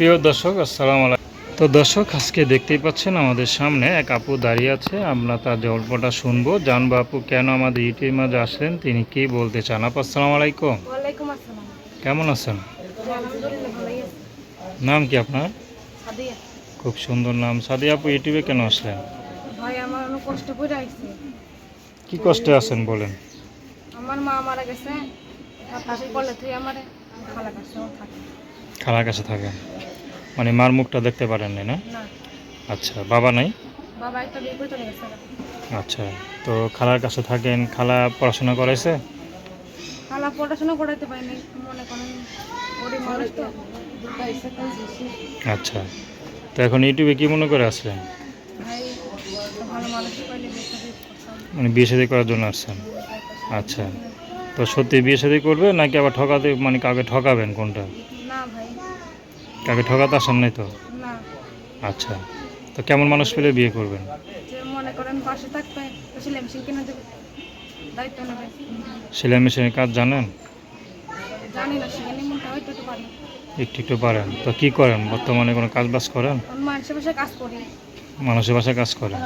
প্রিয় দর্শক আসসালামু আলাইকুম। তো দর্শক আজকে দেখতেই পাচ্ছেন আমাদের সামনে এক আপু দাঁড়িয়ে আছে। আমরা তার গল্পটা শুনব। জানব আপু কেন আমাদের ইউটিউবের মাঝে আসলেন? তিনি কি বলতে চান? আপু আসসালামু আলাইকুম। কেমন আছেন? নাম কি আপনার? খুব সুন্দর নাম। সাদি আপু ইউটিউবে কেন আসলেন? কি কষ্টে আছেন বলেন? আমার মা মারা গেছে। খালা কাছে থাকেন। মানে মার মুখটা দেখতে পারেন না? না। আচ্ছা বাবা নাই? বাবা একটা বিয়ে করে চলে গেছে। আচ্ছা তো খালার কাছে থাকেন খালা পড়াশোনা করাইছে? খালা পড়াশোনা করাইতে পারিনি মনে করেন গরিব মানুষ তো। আচ্ছা তো এখন ইউটিউবে কি মনে করে আসলেন? মানে বিয়ে শাদী করার জন্য আসছেন? আচ্ছা তো সত্যি বিয়ে শাদী করবে নাকি আবার ঠকাতে মানে কাউকে ঠকাবেন কোনটা? না ভাই কাউকে ঠকাতে আসেন নাই তো? আচ্ছা। তো কেমন মানুষ পেলে বিয়ে করবেন? মনে করেন পাশে থাকবে সেলাই মেশিন কিনে দেবে। দায়িত্ব নেবে। সেলাই মেশিনের কাজ জানেন? জানি না সেখানে মনটা হয়তো তো পারি একটু একটু পারেন। তো কি করেন? বর্তমানে কোনো কাজ বাজ করেন? মানুষের বাসায় কাজ করি। মানুষের বাসায় কাজ করেন?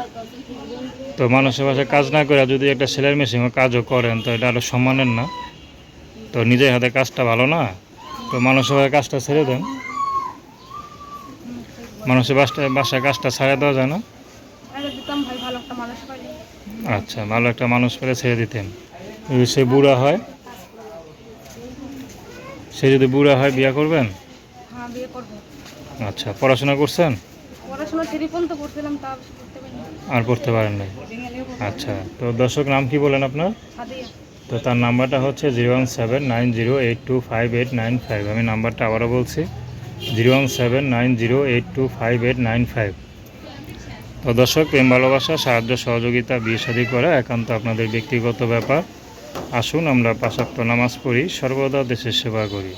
তো মানুষের বাসায় কাজ না করে যদি একটা সেলাই মেশিনের কাজও করেন তো এটা আরও সম্মানের না? তো নিজের হাতে কাজটা ভালো না? তো মানুষের কাজটা ছেড়ে দেন। মানুষের বাসায় বাসায় কাজটা ছাড়া দেওয়া যায় না? আচ্ছা ভালো একটা মানুষ পেলে ছেড়ে দিতেন। সে বুড়া হয়? সে যদি বুড়া হয় বিয়ে করবেন? হ্যাঁ বিয়ে করব। আচ্ছা পড়াশোনা করছেন? আর পড়তে পারেন নাই? আচ্ছা তো দর্শক নাম কি বলেন আপনার? তো তার নাম্বারটা হচ্ছে zero one seven nine zero eight two five eight nine five. আমি নাম্বারটা আবারও বলছি। Zero one seven nine zero eight two five eight nine five. তো দর্শক, প্রেম, ভালোবাসা, সাহায্য, সহযোগিতা, বিয়ে, শাদী করা একান্ত আপনাদের ব্যক্তিগত ব্যাপার। আসুন, আমরা পাশাপ্ত নামাজ পড়ি, সর্বদা দেশের সেবা করি।